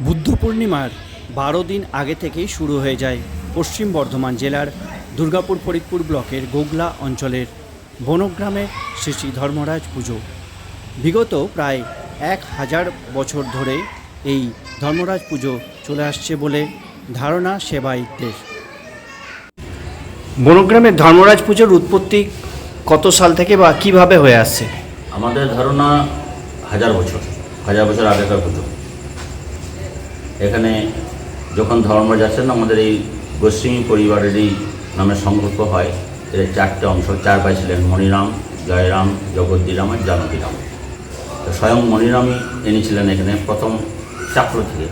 বুদ্ধ পূর্ণিমার বারো দিন আগে থেকেই শুরু হয়ে যায় পশ্চিম বর্ধমান জেলার দুর্গাপুর ফরিদপুর ব্লকের গোগলা অঞ্চলের বনগ্রামে শ্রী শ্রী ধর্মরাজ পুজো। বিগত প্রায় এক হাজার বছর ধরে এই ধর্মরাজ পুজো চলে আসছে বলে ধারণা সেবায়িতদের বনগ্রামের ধর্মরাজ পুজোর উৎপত্তি কত সাল থেকে বা কীভাবে হয়ে আসছে? আমাদের ধারণা হাজার বছর হাজার বছর আগেকার পুজো। এখানে যখন ধর্মরাজ আসেন, আমাদের এই গোস্বামী পরিবারেরই নামে সংকল্প হয়, এর চারটে অংশ চার ভাই ছিলেন মণিরাম, জয়রাম জগদ্দিরাম আর জানকীরাম। তো স্বয়ং মণিরামই এনেছিলেন এখানে প্রথম চাকর থেকে।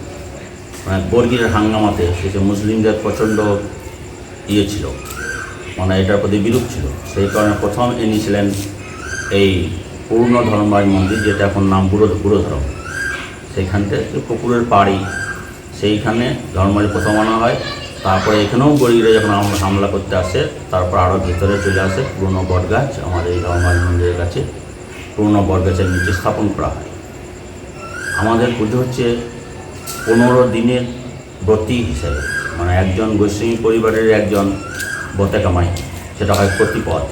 মানে বর্গির হাঙ্গামাতে, সেটা মুসলিমদের প্রচণ্ড ইয়ে ছিল। মানে এটার প্রতি বিরূপ ছিল। সেই কারণে প্রথম এনেছিলেন এই পূর্ণ ধর্মরাজ মন্দির, যেটা এখন নাম বুড়ো বুড়ো ধর্ম সেইখান থেকে পুকুরের পাড়ি সেইখানে ধর্মরাজ প্রথম আনা হয়। তারপরে এখানেও গরিবরা যখন হাম- হামলা করতে আসে, তারপর আরও ভিতরে চলে আসে, পুরনো বটগাছ আমাদের এই ধর্মরাজ মন্দিরের কাছে। পুরনো বটগাছের নিচে স্থাপন করা হয়। আমাদের পুজো হচ্ছে পনেরো দিনের ব্রতী হিসেবে। মানে একজন গোস্বামী পরিবারের একজন বতে কামাই, সেটা হয় প্রতিপদ।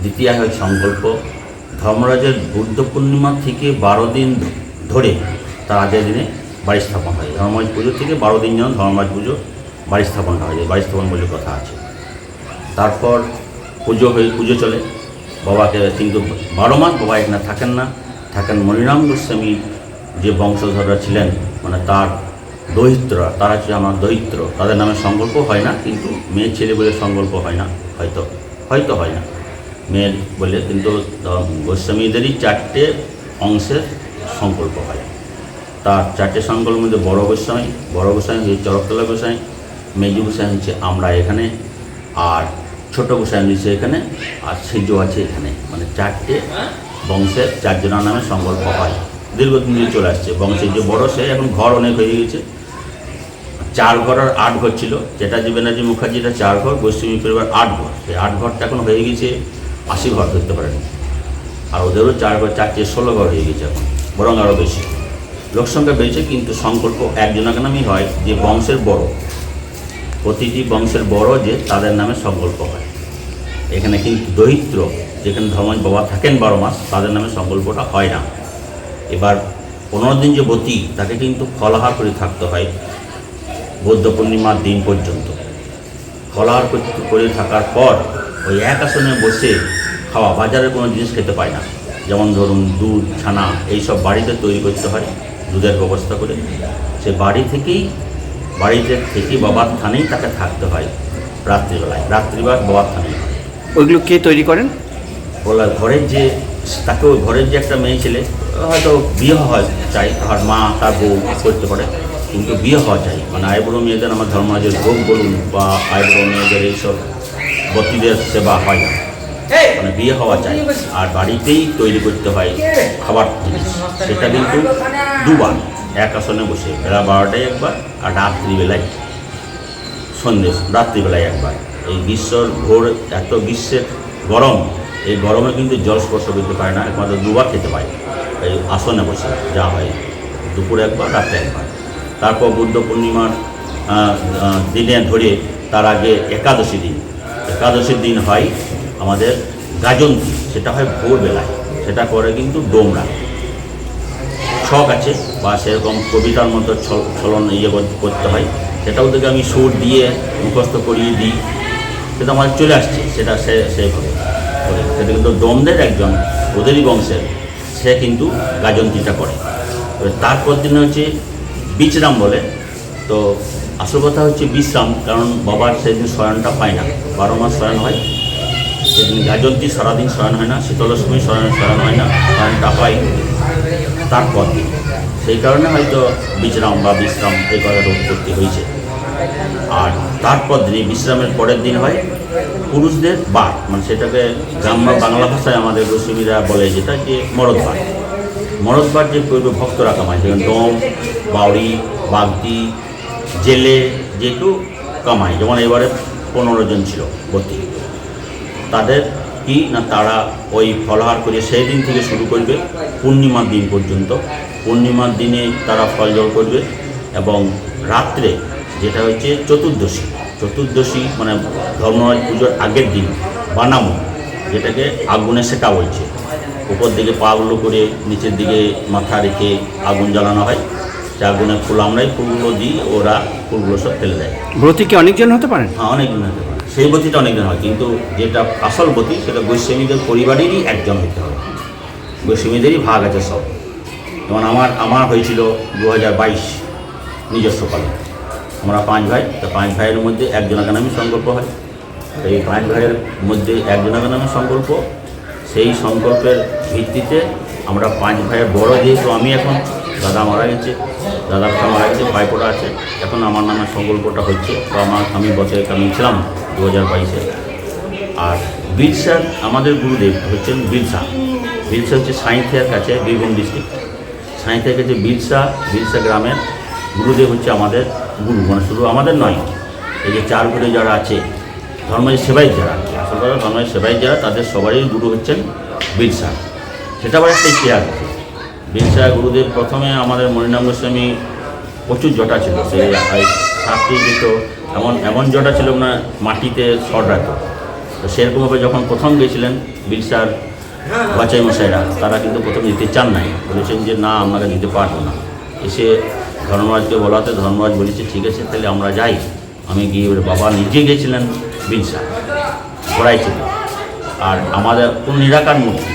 দ্বিতীয় হয় সংকল্প। ধর্মরাজের বুদ্ধ পূর্ণিমা থেকে বারো দিন ধরে, তার আগের দিনে বাড়ি স্থাপন হয়। ধর্মরাজ পুজো থেকে বারো দিন যেন ধর্মরাজ পুজো বাড়ি স্থাপনটা হয়। বাড়ি স্থাপন বলে কথা আছে। তারপর পুজো হয়ে পুজো চলে। বাবাকে কিন্তু বারো মাস বাবা এখানে থাকেন না। থাকেন মণিরাম গোস্বামী যে বংশধররা ছিলেন মানে তার দহিত্ররা তারা হচ্ছে আমার দহিত্র তাদের নামে সংকল্প হয় না, কিন্তু মেয়ে ছেলে বলে সংকল্প হয় না। হয়তো হয়তো হয় না। মেয়ের বলে কিন্তু গোস্বামীদেরই চারটে অংশের সংকল্প হয়। তার চারটে সংকল্পের মধ্যে বড় গোস্বামী বড় গোস্বামী হচ্ছে চরকতলা গোস্বামী, মেজু গোস্বামী হচ্ছে আমরা এখানে, আর ছোট গোস্বামী হচ্ছে এখানে, আর সেজ আছে এখানে। মানে চারটে বংশের চারজনের নামে সংকল্প হয়। দীর্ঘদিন ধরে চলে আসছে। বংশের যে বড়, সে এখন ঘর অনেক হয়ে গেছে। চার ঘর আর আট ঘর ছিল। যেটা যে ব্যানার্জি মুখার্জিটা চার ঘর, গোস্বামী পরিবার আট ঘর। সেই আট ঘরটা এখন হয়ে গেছে, আশি ঘর ধরতে পারেন। আর ওদেরও চার ঘর, চারটে ষোলো ঘর হয়ে গেছে এখন, বরং আরও বেশি। লোক সংখ্যা বেড়েছে, কিন্তু সংকল্প একজনের নামেই হয় যে বংশের বড়। প্রতিটি বংশের বড় যে তাদের নামে সংকল্প হয়। এখানে কিন্তু দরিদ্র, যেখানে ধর্মজ বাবা থাকেন বারো মাস, তাদের নামে সংকল্পটা হয় না। এবার পনেরো দিন যে বতী তাকে কিন্তু ফলাহার করে থাকতে হয় বৌদ্ধ পূর্ণিমার দিন পর্যন্ত। ফলাহার করে থাকার পর ওই এক আসনে বসে খাওয়া বাজারের কোনো জিনিস খেতে পায় না। যেমন ধরুন দুধ, ছানা, এইসব বাড়িতে তৈরি করতে হয়। দুধের ব্যবস্থা করে সে বাড়ি থেকেই বাড়িতে থেকে বাবার থানেই তাকে থাকতে হয় রাত্রিবেলায়। রাত্রিবার বাবার থানেই ওইগুলো কে তৈরি করেন? বলা ঘরের যে তাকে ওই ঘরের যে একটা মেয়ে ছেলে হয়তো বিয়ে হওয়া চাই তার মা তার বউ করতে পারে কিন্তু বিয়ে হওয়া চাই। মানে আইবুড়ো মেয়েদের আমার ধর্মরাজের ভোগ বলুন বা আইবুড়ো মেয়েদের এইসব বতীদের সেবা হয় না। মানে বিয়ে হওয়া চাই আর বাড়িতেই তৈরি করতে হয় খাবার সেটা কিন্তু দুবার। এক আসনে বসে বেলা বারোটায় একবার আর রাত্রিবেলায় সন্দেশ রাত্রিবেলায় একবার। এই গ্রীষ্মর ঘোর এত গ্রীষ্মের গরম এই গরমে কিন্তু জল স্পর্শ করতে পারে না একমাত্র দুবার খেতে পায় এই আসনে বসে যা হয় দুপুরে একবার রাত্রে একবার। তারপর বুদ্ধ পূর্ণিমার দিনে ধরে তার আগে একাদশী দিন। একাদশীর দিন হয় আমাদের গাজন্তী সেটা হয় ভোরবেলায়। সেটা করে কিন্তু ডোমরা। ছক আছে বা সেরকম কবিতার মতো ছলন ইয়ে করতে হয়। সেটা ওদেরকে আমি সুর দিয়ে মুখস্থ করিয়ে দিই। সেটা আমার চলে আসছে। সেটা সে সেইভাবে করে। সেটা কিন্তু ডোমদের একজন ওদেরই বংশের। সে কিন্তু গাজন্তিটা করে। তারপর দিন হচ্ছে বিচরাম বলে। তো আসল কথা হচ্ছে বিশ্রাম। কারণ বাবার সেদিন শয়নটা পায় না। বারো মাস শয়ন হয়। গাজন্তী সারাদিন শয়ন হয় না শীতলক্ষ্মী শয়ন শয়ন হয় না শয়নটা হয় তারপর দিন সেই কারণে হয়তো বিশ্রাম বা বিশ্রাম এই কথাটা উৎপত্তি হয়েছে। আর তারপর দিনে বিশ্রামের পরের দিন হয় পুরুষদের বার। মানে সেটাকে গ্রাম্য বাংলা ভাষায় আমাদের গোস্বামীরা বলে যেটা যে মরদবার মরদবার যে পূর্ব ভক্তরা কামায় যেমন ডোম বাউরি বাগদি, জেলে যেটু কামায় যেমন এবারে পনেরো জন ছিল ভর্তি। তাদের কি না তারা ওই ফলাহার করে সেই দিন থেকে শুরু করবে পূর্ণিমার দিন পর্যন্ত। পূর্ণিমার দিনে তারা ফল জল করবে এবং রাত্রে যেটা হচ্ছে চতুর্দশী। চতুর্দশী মানে ধর্মরাজ পুজোর আগের দিন বানামো যেটাকে আগুনে সেকা বলছে। উপর দিকে পাগুলো করে নিচের দিকে মাথা রেখে আগুন জ্বালানো হয়। সে আগুনে ফুল আমরাই ফুলগুলো দিই ওরা ফুলগুলো সব ফেলে দেয়। ব্রতী কি অনেকজন হতে পারেন? হ্যাঁ অনেক দিন হতে পারে। সেই বতিটা অনেক দিন হয়, কিন্তু যেটা আসল বতি সেটা গোস্বামীদের পরিবারেরই একজন হতে হবে। গোস্বামীদেরই ভাগ আছে সব। যেমন আমার আমার হয়েছিল দু হাজার বাইশ নিজস্ব পালে আমরা পাঁচ ভাই, তো পাঁচ ভাইয়ের মধ্যে একজনের নামে সংকল্প হয়। এই পাঁচ ভাইয়ের মধ্যে একজনের নামে সংকল্প। সেই সংকল্পের ভিত্তিতে আমরা পাঁচ ভাইয়ের বড় যেহেতু আমি এখন, দাদা মারা গেছে একটা মারা গেছে, ভাইপোটা আছে। এখন আমার নামে সংকল্পটা হচ্ছে। তো আমার, আমি বছরে আমি ছিলাম। দু হাজার বাইশে। আর বিরসা আমাদের গুরুদেব হচ্ছেন বিরসা বিরসা হচ্ছে সাঁইথিয়ার কাছে, বীরভূম ডিস্ট্রিক্ট। সাঁইথিয়ার কাছে বিরসা বিরসা গ্রামের। গুরুদেব হচ্ছে আমাদের গুরু মানে শুধু আমাদের নয়, এই যে চার গুরু যারা আছে, ধর্মের সেবাই যারা আসল কথা, ধর্মের সেবাই যারা, তাদের সবারই গুরু হচ্ছেন বিরসা সেটা আবার একটা ইতিহাস। আছে বিরসা গুরুদেব প্রথমে আমাদের মরিনাম গোস্বামী প্রচুর জটা ছিল সে এই সাতটি যেত এমন এমন জটা ছিল না মাটিতে সর রাখতো তো সেরকমভাবে যখন প্রথম গেছিলেন বিরসার বাচাই মশাইরা, তারা কিন্তু প্রথম দিতে চান নাই। বলেছেন যে, না আপনাকে দিতে পারব না। এসে ধর্মরাজকে বলাতে, ধর্মরাজ বলেছে, ঠিক আছে, তাহলে আমরা যাই। আমি গিয়ে বাবা নিজে গেছিলেন বিরসা ঘোড়াই ছিল আর আমাদের কোনো নিরাকার মূর্তি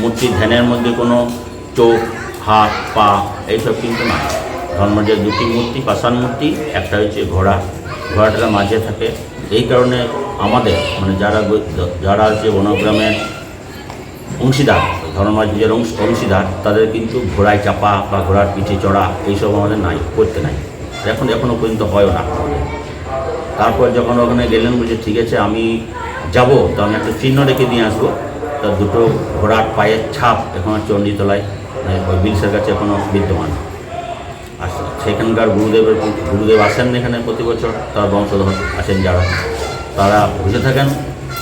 মূর্তি ধ্যানের মধ্যে কোনো চোখ, হাত, পা, এইসব কিন্তু নাই। ধর্মরাজের দুটি মূর্তি, পাষাণ মূর্তি, একটা হচ্ছে ঘোড়া। ঘোড়াটা মাঝে থাকে। এই কারণে আমাদের মানে যারা যারা আছে বনগ্রামের অংশীদার অংশ অংশীদার, তাদের কিন্তু ঘোড়ায় চাপা বা ঘোড়ার পিঠে চড়া এইসব আমাদের নাই, করতে নাই। এখন এখনও পর্যন্ত হয়ও না তারপর যখন ওখানে গেলেন, বলছে, ঠিক আছে, আমি যাব, তো আমি একটা চিহ্ন রেখে নিয়ে আসব। তার দুটো ঘোড়ার পায়ের ছাপ এখন চণ্ডীতলায় মানে বিলসের কাছে এখনও বিদ্যমান। সেখানকার গুরুদেবের গুরুদেব আসেন এখানে প্রতি বছর, তার বংশধর আসেন যারা। তারা বুঝে থাকেন,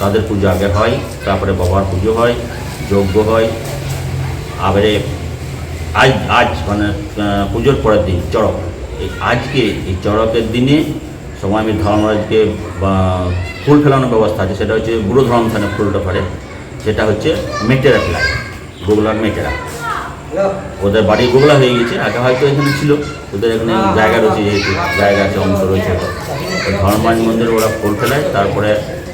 তাদের পুজো আগে হয়, তারপরে বাবার পুজো হয়, যজ্ঞ হয়। আবারে আজ আজ মানে পুজোর পরের দিন, চড়ক। এই আজকে, এই চড়কের দিনে আমি ধর্মরাজকে ফুল ফেলানোর ব্যবস্থা আছে, সেটা হচ্ছে বুড়ো ধর্মস্থানে ফুলটা ফেলে সেটা হচ্ছে মেটেরা ফেলায়, গোগলার মেটেরা। ওদের বাড়ি গোগলা হয়ে গেছে আগে হয়তো এখানে ছিল। ওদের এখানে জায়গা রয়েছে যেহেতু জায়গা আছে, অংশ রয়েছে। ধর্মাজ মন্দিরে ওরা ফুল ফেলায় তারপরে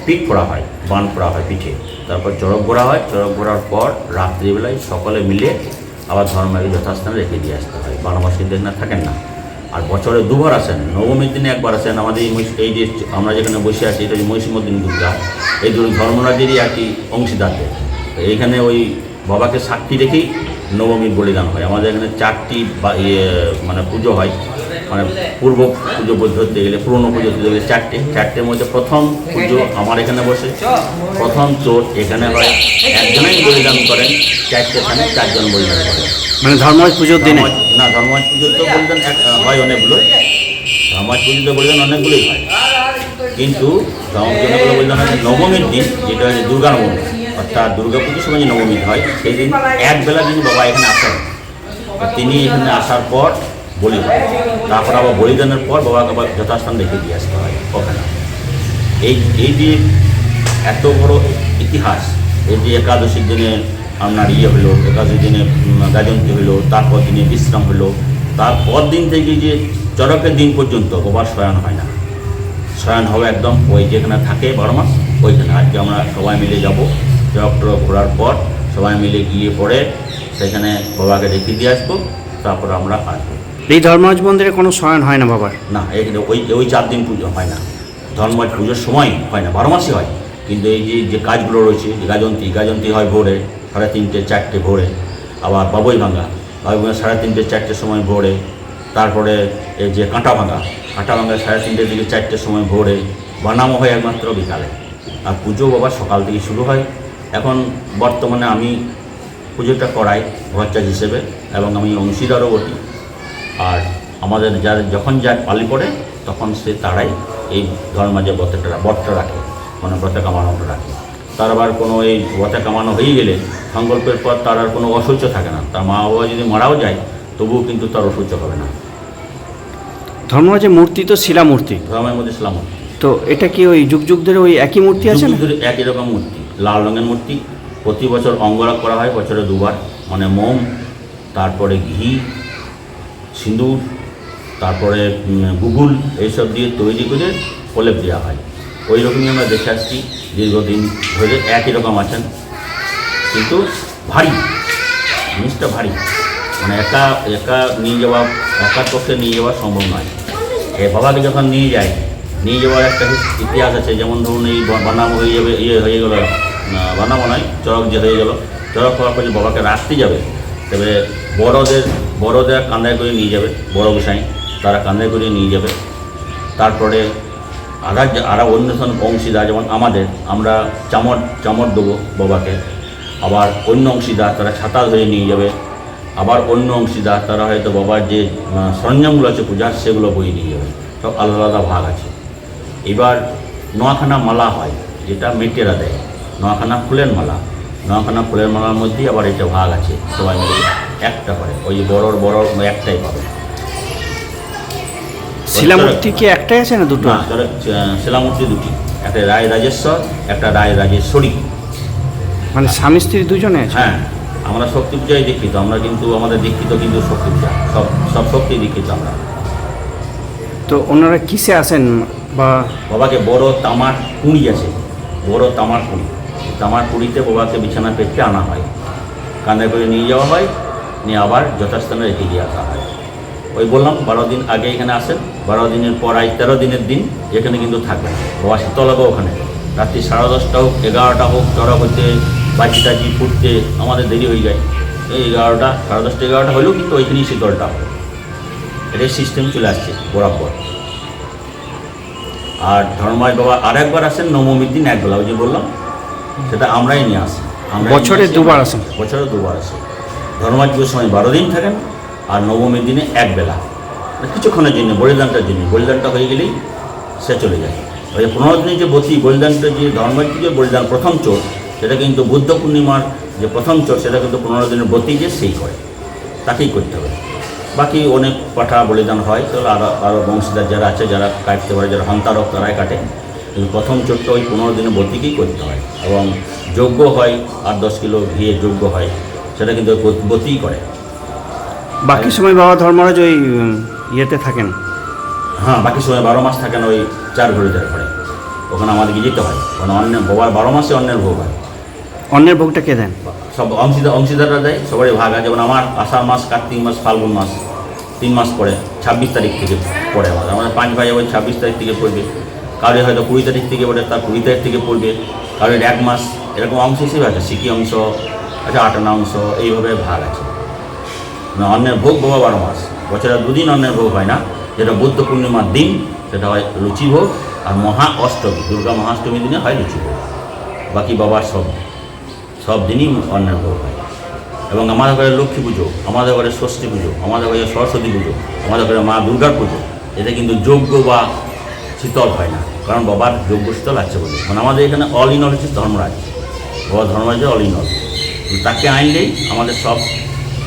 পিঠ পড়া হয়, বান পড়া হয় পিঠে। তারপর চড়ক ঘোরা হয়, চড়ক ঘোরার পর রাত্রিবেলায় সকলে মিলে আবার ধর্মাকে যথাস্থানে রেখে দিয়ে আসতে হয়। বানবাসীদের না থাকেন না। আর বছরে দুবার আসেন, নবমীর দিনে একবার আসেন। আমাদের এই যে আমরা যেখানে বসে আছি, এটা মহিষমদ্দিন দুর্গা। এই দুই ধর্মরাজেরই একটি অংশীদারদের। এইখানে ওই বাবাকে সাক্ষী রেখেই নবমীর বলিদান হয়। আমাদের এখানে চারটি বা ইয়ে মানে পুজো হয়। মানে পূর্ব পুজো ধরতে গেলে পুরনো পুজো ধরতে গেলে চারটে। চারটের মধ্যে প্রথম পুজো আমার এখানে বসে। প্রথম চোর এখানে হয়। একজনেই বলিদান করেন চারটে স্থানে চারজন বলিদান করেন। মানে ধর্মরাজ পুজোর দিনে? না ধর্মরাজ পুজোর তো বলিদান এক হয় অনেকগুলো। ধর্মরাজ পুজোতে বলিদান অনেকগুলোই হয়। কিন্তু ধর্মজনগুলো বলিদান হয় নবমীর দিন যেটা হচ্ছে দুর্গা নবমী অর্থাৎ দুর্গা পুজোর সময় যে নবমী হয়, সেই দিন একবেলা কিন্তু বাবা এখানে আসেন তিনি এখানে আসার পর বলি তারপর আবার বলিদানের পর বাবাকে আবার যথাস্থান রেখে দিয়ে আসতে হয় ওখানে এই এই যে এত বড় ইতিহাস, এই যে একাদশীর দিনে আপনার ইয়ে হলো, একাদশীর দিনে গাজন্তী হলো, তারপর দিনে বিশ্রাম হলো, তারপর দিন থেকে যে চড়কের দিন পর্যন্ত বাবার শয়ন হয় না। শয়ন হবে একদম ওই যেখানে থাকে বারো মাস, ওইখানে আজকে আমরা সবাই মিলে যাব। চড়ক টড়ক ঘোরার পর সবাই মিলে গিয়ে পরে সেখানে বাবাকে রেখে দিয়ে আসব তারপর আমরা আসব। এই ধর্মরাজ মন্দিরে কোনো শয়ন হয় না বাবার? না এখানে ওই ওই চার দিন পুজো হয় না। ধর্মরাজ পুজোর সময় হয় না বারো মাসে হয়। কিন্তু এই যে যে কাজগুলো রয়েছে যে গাজন্তী গাজন্তী হয় ভোরে সাড়ে তিনটে চারটে ভোরে। আবার বাবুই ভাঙা বাবুই ভাঙা সাড়ে তিনটে চারটের সময় ভোরে। তারপরে এই যে কাঁটা ভাঙা কাঁটা ভাঙা সাড়ে তিনটের দিকে চারটের সময় ভোরে। বানামো হয় একমাত্র বিকালে। আর পুজো বাবা সকাল থেকে শুরু হয়। এখন বর্তমানে আমি পুজোটা করাই ভরচার্জ হিসেবে এবং আমি অংশীদারও বটি। আর আমাদের যার যখন যার পালি পড়ে তখন সে তারাই এই ধর্মাজে ব্রতটা ব্রতটা রাখে মানে ব্রত কামানোটা রাখে। তার আবার কোনো এই ব্রত কামানো হয়ে গেলে সংকল্পের পর তার আর কোনো অসহ্য থাকে না। তার মা বাবা যদি মারাও যায় তবুও কিন্তু তার অসহ্য হবে না। ধর্মরাজের মূর্তি তো শিলা মূর্তি ধর্মের মধ্যে ইসলাম মূর্তি তো এটা কি ওই যুগ যুগ ধরে ওই একই মূর্তি আছে যুগ যুগ ধরে একই রকম মূর্তি। লাল রঙের মূর্তি। প্রতি বছর অঙ্গরাগ করা হয়, বছরে দুবার। মানে মোম, তারপরে ঘি, সিঁদুর, তারপরে গুগুল এইসব দিয়ে তৈরি করে প্রলেপ দেওয়া হয়। ওই রকমই আমরা দেখে আসছি, দীর্ঘদিন ধরে একই রকম আছেন। কিন্তু ভারী, জিনিসটা ভারী। মানে একা একা নিয়ে যাওয়া, একার পক্ষে নিয়ে যাওয়া সম্ভব নয়। এ বাবাকে যখন নিয়ে যায়, নিয়ে যাওয়ার একটা ইতিহাস আছে, যেমন ধরুন এই বানাম হয়ে যাবে ইয়ে হয়ে গেলো। বানামো নয় চরক যে হয়ে গেল। চরক হওয়ার পরে বাবাকে রাখতে যাবে, তবে বড়দের বড়দের কান্দায় করে নিয়ে যাবে, বড় গোসাই, তারা কান্দায় করে নিয়ে যাবে। তারপরে আরা আরা অন্য ধরনের অংশীদার যেমন আমাদের, আমরা চামড় চামড় দেবো বাবাকে। আবার অন্য অংশীদার তারা ছাতা ধরে নিয়ে যাবে। আবার অন্য অংশীদার তারা হয়তো বাবার যে সরঞ্জামগুলো আছে পূজার সেগুলো বই নিয়ে যাবে। সব আলাদা আলাদা ভাগ আছে। এবার নোয়াখানা মালা হয়, যেটা মেটেরা দেয়। নোয়াখানা ফুলের মালা। নোয়াখানা ফুলের মালার মধ্যেই আবার এটা ভাগ আছে সবাই মিলে একটা করে। ওই বড়র বড় একটাই পাবে। শিলামূর্তি কি একটাই আছে না দুটো? তাহলে শিলামূর্তি দুটি। একটা রায় রাজেশ্বর একটা রায় রাজেশ্বরী। মানে স্বামী স্ত্রী দুজনে হ্যাঁ আমরা শক্তি পূজায় দীক্ষিত। আমরা কিন্তু আমাদের দীক্ষিত কিন্তু শক্তি পূজা। সব সব শক্তি দীক্ষিত আমরা। তো ওনারা কিসে আসেন বা বাবাকে বড় তামার কুঁড়ি আছে। বড় তামার কুঁড়ি। তামার কুঁড়িতে বাবাকে বিছানা পেটতে আনা হয়। কাঁধে করে নিয়ে যাওয়া হয়, নিয়ে আবার যথাস্থানে রেখে দিয়ে আসা হয়। ওই বললাম, বারো দিন আগে এখানে আসেন। বারো দিনের পর আজ তেরো দিনের দিন এখানে কিন্তু থাকবেন। বাবা শীতলাবো ওখানে। রাত্রি সাড়ে দশটা হোক, এগারোটা হোক চড়া হতে বাজি টাজি ফুটতে আমাদের দেরি হয়ে যায়। এই এগারোটা, সাড়ে দশটা, এগারোটা হলেও কিন্তু ওইখানেই শীতলটা হবে। এটাই সিস্টেম চলে আসছে, বরাবর। আর ধর্মায় বাবা আর একবার আসেন, নবমীর দিন একবেলা, ওই যে বললাম সেটা আমরাই নিয়ে আসি। বছরে দুবার আসেন? বছরে দুবার আসে। ধর্মায় পুজোর সময় বারো দিন থাকেন আর নবমীর দিনে একবেলা। মানে কিছুক্ষণের জন্য বলিদানটার জন্য। বলিদানটা হয়ে গেলেই সে চলে যায়। ওই পনেরো দিনের যে বতী বলিদানটা যে ধর্মের যে বলিদান প্রথম চোর সেটা কিন্তু বুদ্ধ পূর্ণিমার যে প্রথম চোর সেটা কিন্তু পনেরো দিনের বতী যে সেই করে। তাকেই করতে হবে। বাকি অনেক পাঠা বলিদান হয়। তাহলে আরও আরও বংশীদার যারা আছে যারা কাটতে পারে যারা হন্তারক তারাই কাটে। কিন্তু প্রথম চোরটা ওই পনেরো দিনের বতিকেই করতে হয় এবং যোগ্য হয় আট দশ কিলো ঘিয়ে যোগ্য হয় সেটা কিন্তু বতিই করে। বাকি সময় বাবা ধর্মরাজ ওই ইয়েতে থাকেন? হ্যাঁ বাকি সময় বারো মাস থাকেন ওই চার ঘড়ি চার ঘরে। ওখানে আমাদেরকে যেতে হয়। কারণ অন্য বাবার বারো মাসে অন্যের ভোগ হয়। অন্যের ভোগটা কে দেন? সব অংশীদার অংশীদাররা দেয় সবারই ভাগ আছে। যেমন আমার আষাঢ় মাস কার্তিক মাস ফাল্গুন মাস তিন মাস পরে ছাব্বিশ তারিখ থেকে পড়ে আমাদের। আমাদের পাঁচ ভাই ওই ছাব্বিশ তারিখ থেকে পড়বে। কারোর হয়তো কুড়ি তারিখ থেকে পড়ে তার কুড়ি তারিখ থেকে পড়বে। কারোর এক মাস এরকম অংশ হিসেবে আছে সিকি অংশ আছে আটানা অংশ এইভাবে ভাগ আছে। না, অন্যের ভোগ বাবা বারো মাস বছরে দুদিন অন্যের ভোগ হয় না। যেটা বুদ্ধ পূর্ণিমার দিন সেটা হয় লুচি ভোগ আর মহা অষ্টমী দুর্গা মহাষ্টমীর দিনে হয় লুচি ভোগ। বাকি বাবার সব সব দিনই অন্যের ভোগ হয়। এবং আমাদের ঘরে লক্ষ্মী পুজো আমাদের ঘরে ষষ্ঠী পুজো আমাদের ঘরে সরস্বতী পুজো আমাদের ঘরে মা দুর্গার পুজো। এটা কিন্তু যোগ্য বা শীতল হয় না। কারণ বাবার যোগ্য শীতল আছে বলে। মানে আমাদের এখানে অল ইন অল হচ্ছে ধর্মরাজ। বাবা ধর্মরাজের অল ইন অল তাকে আনলেই আমাদের সব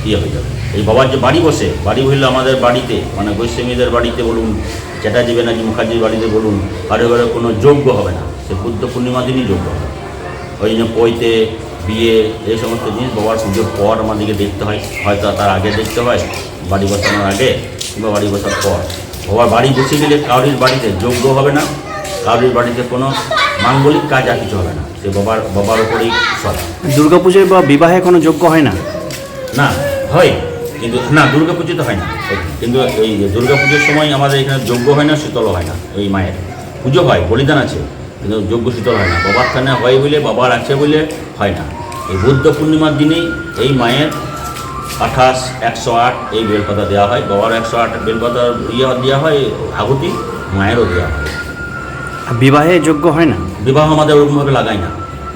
ইয়ে হয়ে যাবে। এই বাবার যে বাড়ি বসে, বাড়ি হইলে আমাদের বাড়িতে মানে গোস্বামীদের বাড়িতে বলুন, চ্যাটার্জি ব্যানার্জি মুখার্জির বাড়িতে বলুন, কারও ঘরে কোনো যোগ্য হবে না। সে বুদ্ধ পূর্ণিমা দিনই যোগ্য হবে। ওই জন্য পৈতে বিয়ে, এই সমস্ত জিনিস বাবার পুজোর পর আমাদেরকে দেখতে হয়। হয়তো তার আগে দেখতে হয়, বাড়ি বসানোর আগে কিংবা বাড়ি বসার পর। বাবার বাড়ি বসে গেলে কাউরির বাড়িতে যোগ্য হবে না। কাউরির বাড়িতে কোনো মাঙ্গলিক কাজ আর কিছু হবে না। সে বাবার বাবার ওপরেই সব দুর্গাপুজোয় বা বিবাহে কোনো যোগ্য হয় না? না হয়। কিন্তু না দুর্গা পুজোতে হয় না। কিন্তু এই দুর্গা পুজোর সময় আমাদের এখানে যজ্ঞ হয় না শীতল হয় না ওই মায়ের। পুজো হয় বলিদান আছে কিন্তু যজ্ঞ শীতল হয় না। বাবার স্থানে হয় বলে বাবার আছে বলে হয় না। এই বুদ্ধ পূর্ণিমার দিনেই এই মায়ের আঠাশ একশো আট এই বেলপাতা দেওয়া হয়। বাবার একশো আট বেলপাতা ইয়ে দেওয়া হয় আহুতি মায়েরও দেওয়া হয়। বিবাহে যোগ্য হয় না? বিবাহ আমাদের ওরকমভাবে লাগাই না।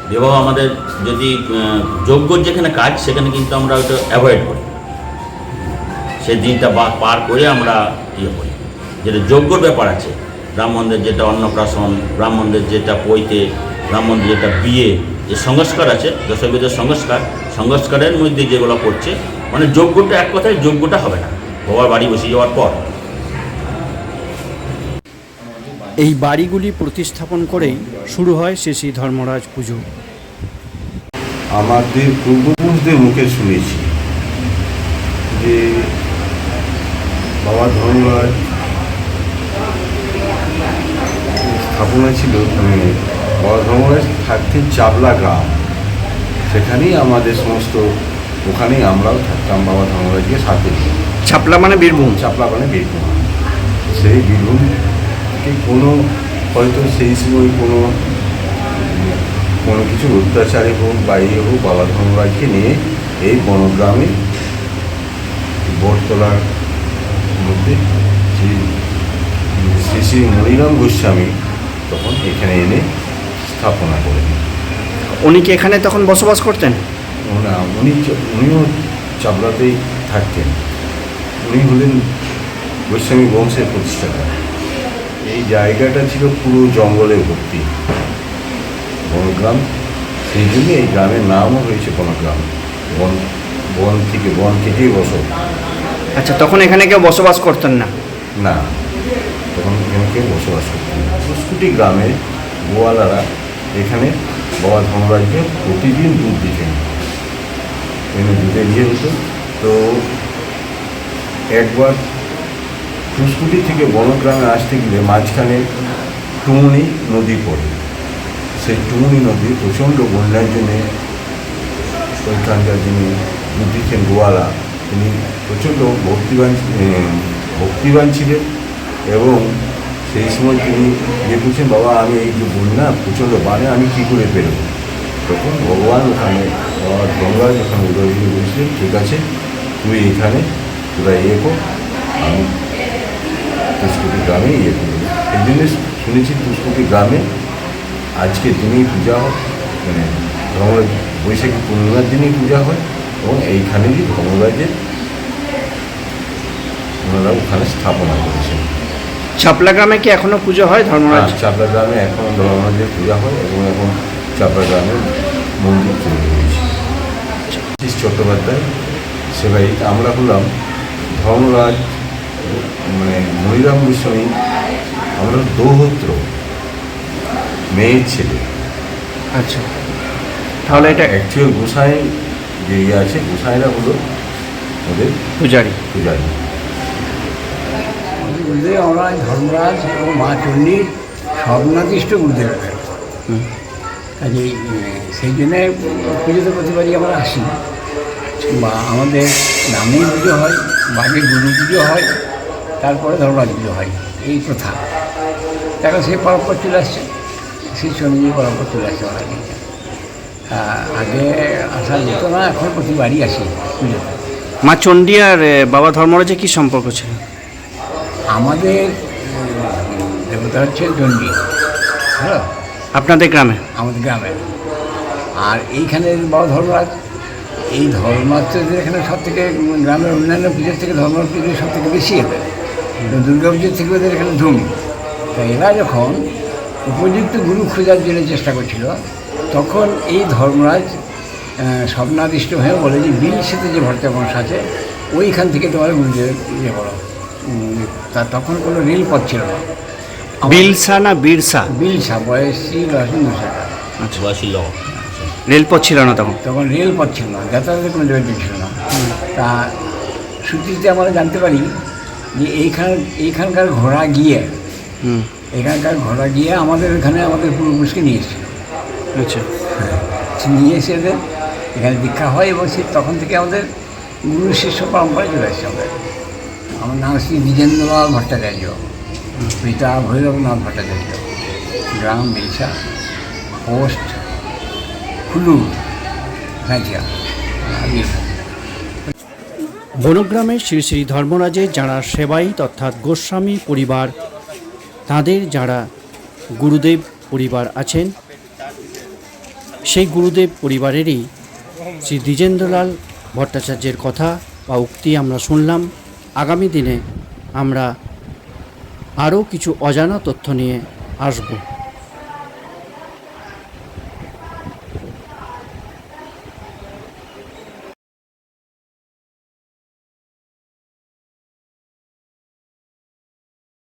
বিবাহ আমাদের যদি যজ্ঞর যেখানে কাজ, সেখানে কিন্তু আমরা ওটা অ্যাভয়েড করি। সেই দিনটা বা, পার করে আমরা ইয়ে করি। যেটা যজ্ঞর ব্যাপার আছে, ব্রাহ্মণদের যেটা অন্নপ্রাশন, ব্রাহ্মণদের যেটা পৈতে, ব্রাহ্মণদের যেটা বিয়ে, যে সংস্কার আছে দশবিধের সংস্কার, সংস্কারের মধ্যে যেগুলো করছে মানে যোগ্যটা এক কথায় যোগ্যটা হবে না। বাবার বাড়ি বসে যাওয়ার পর। এই বাড়িগুলি প্রতিস্থাপন করেই শুরু হয় শ্রী শ্রী ধর্মরাজ পুজো। আমাদের পূর্বপুরুষদের মুখে শুনেছি যে বাবা ধর্মরাজ স্থাপনা ছিল মানে বাবা ধর্মরাজ থাকতেন চাবলা গ্রাম। সেখানেই আমাদের সমস্ত ওখানেই আমরাও থাকতাম বাবা ধর্মরাজকে সাথে চাপলা মানে বীরভূম? চাপলা মানে বীরভূম। সেই বীরভূম থেকে কোনো হয়তো সেই সময় কোনো কোনো কিছু অত্যাচারে হোক বা ইয়ে হোক বাবা ধর্মরাজকে নিয়ে এই বনগ্রামে বটতলার মধ্যে যে শ্রী শ্রী মণিরাম গোস্বামী তখন এখানে এনে স্থাপনা করেন। উনি কি এখানে তখন বসবাস করতেন? না উনি উনিও চাবলাতেই থাকতেন। উনি হলেন গোস্বামী বংশের প্রতিষ্ঠাতা। এই জায়গাটা ছিল পুরো জঙ্গলে ভর্তি। বনগ্রাম। সেই জন্য এই গ্রামের নামও হয়েছে বনগ্রাম। বন বন থেকে বন থেকেই বসত। আচ্ছা তখন এখানে কেউ বসবাস করতেন না? না। তখন এখানে কেউ বসবাস করতেন না। পুষ্কুটি গ্রামে গোয়ালারা এখানে বাবা ধর্মরাজকে প্রতিদিন দুধ দিতেন। এখানে দুধে ইয়ে হতো তো একবার পুষ্কুটি থেকে বনগ্রামে আসতে গেলে মাঝখানে টুমুনি নদী পড়ে। সেই টুমুনি নদী প্রচণ্ড বন্যার জন্যে ওইখানকার যিনি দুধ গোয়ালা, তিনি প্রচণ্ড ভক্তিবান ভক্তিবান ছিলেন এবং সেই সময় তিনি ইয়ে করছেন বাবা, আমি এই যে বন্যা প্রচণ্ড বানে আমি কী করে বেরোবো তখন ভগবান ওখানে গঙ্গা যখন উদয় দিয়ে বলছিলেন ঠিক আছে, তুই এখানে তোরা ইয়ে কর, আমি তুষ্কুটি গ্রামে ইয়ে এই জন্য শুনেছি তুষ্কুটি গ্রামে আজকের দিনেই পূজা হয়। মানে ধর্মরাজ বৈশাখী পূর্ণিমার দিনেই পূজা হয় এবং এইখানেরই ধর্মরাজের ওনারা ওখানে স্থাপনা করেছেন। ছাপলা গ্রামে কি এখনও পুজো হয় ধর্মরাজ? আর চাপড়া গ্রামে এখন ধর্মরাজের পূজা হয় এবং এখন চাপড়া গ্রামের মন্দির তৈরি হয়েছে। চট্টোপাধ্যায় সেবাই আমরা হলাম ধর্মরাজ মানে মনিরাম গোস্বামী আমরা দৌহত্র মেয়ের ছেলে। আচ্ছা। তাহলে এটা অ্যাকচুয়াল গোসাই যে ইয়ে আছে গোসাইরা হলো ওদের পূজারি। পূজারী। গুরুদেব আমরা ধর্মরাজ এবং মা চণ্ডীর স্বপ্নাদিষ্ট গুরুদেব উম, সেই জন্যে পুজোতে প্রতিবারই আমরা আসি। বা আমাদের নামেই পুজো হয় বাড়ির গুরু পুজো হয়। তারপরে ধর্মরাজ পুজো হয় এই প্রথা। এখন সেই পরম্পর চলে আসছে সেই চণ্ডী পরম্পর চলে আসছে এখানে। আহ, আগে আসা যেত না এখন প্রতিবারই আসি পুজোতে। মা চণ্ডী আর বাবা ধর্মরাজের কি সম্পর্ক ছিল? আমাদের দেবতা হচ্ছে চণ্ডী। হ্যালো? আপনাদের গ্রামে? আমাদের গ্রামে। আর এইখানের বড় ধর্মরাজ এই ধর্মরাজ তো এদের এখানে সব থেকে গ্রামের অন্যান্য পুজোর থেকে ধর্মরাজ পুজো সব থেকে বেশি এদের। দুর্গা পুজোর থেকে ওদের এখানে ধুম। তা এরা যখন উপযুক্ত গুরু খোঁজার জন্য চেষ্টা করছিল তখন এই ধর্মরাজ স্বপ্নাদিষ্ট হয়ে বলে যে বিল সেতে যে ভট্টা বংশ আছে ওইখান থেকে তোমার গুরুদেব ইয়ে করো। তা তখন কোনো রেলপথ ছিল না। বিলসা না বীরসা? বিলসা বয়সী লক্ষ্মী সেটা আচ্ছা। বয়সী লোক রেলপথ ছিল না তখন? তখন রেলপথ ছিল না যাতায়াতের কোনো যোগাযোগ ছিল না। তা সূত্রিতে আমরা জানতে পারি যে এইখান এইখানকার ঘোড়া গিয়ে এখানকার ঘোড়া গিয়ে আমাদের এখানে আমাদের পূর্বপুরুষকে নিয়ে এসেছিল আচ্ছা। নিয়ে এসে এদের এখানে দীক্ষা হয় এবং সে তখন থেকে আমাদের গুরু শিষ্য পরম্পরায় চলে এসেছে আমাদের। আমার নাম শ্রী দ্বিজেন্দ্রলাল ভট্টাচার্য পিতা ভৈরবনাথ ভট্টাচার্য গ্রাম বিলসা পোস্ট হুলুর নাইচিয়া বিলসা বনগ্রামে শ্রী শ্রী ধর্মরাজে যারা সেবাই অর্থাৎ গোস্বামী পরিবার, তাদের যারা গুরুদেব পরিবার আছেন, সেই গুরুদেব পরিবারেরই শ্রী দ্বিজেন্দ্রলাল ভট্টাচার্যের কথা বা উক্তি আমরা শুনলাম। আগামী দিনে আমরা আরও কিছু অজানা তথ্য নিয়ে আসব।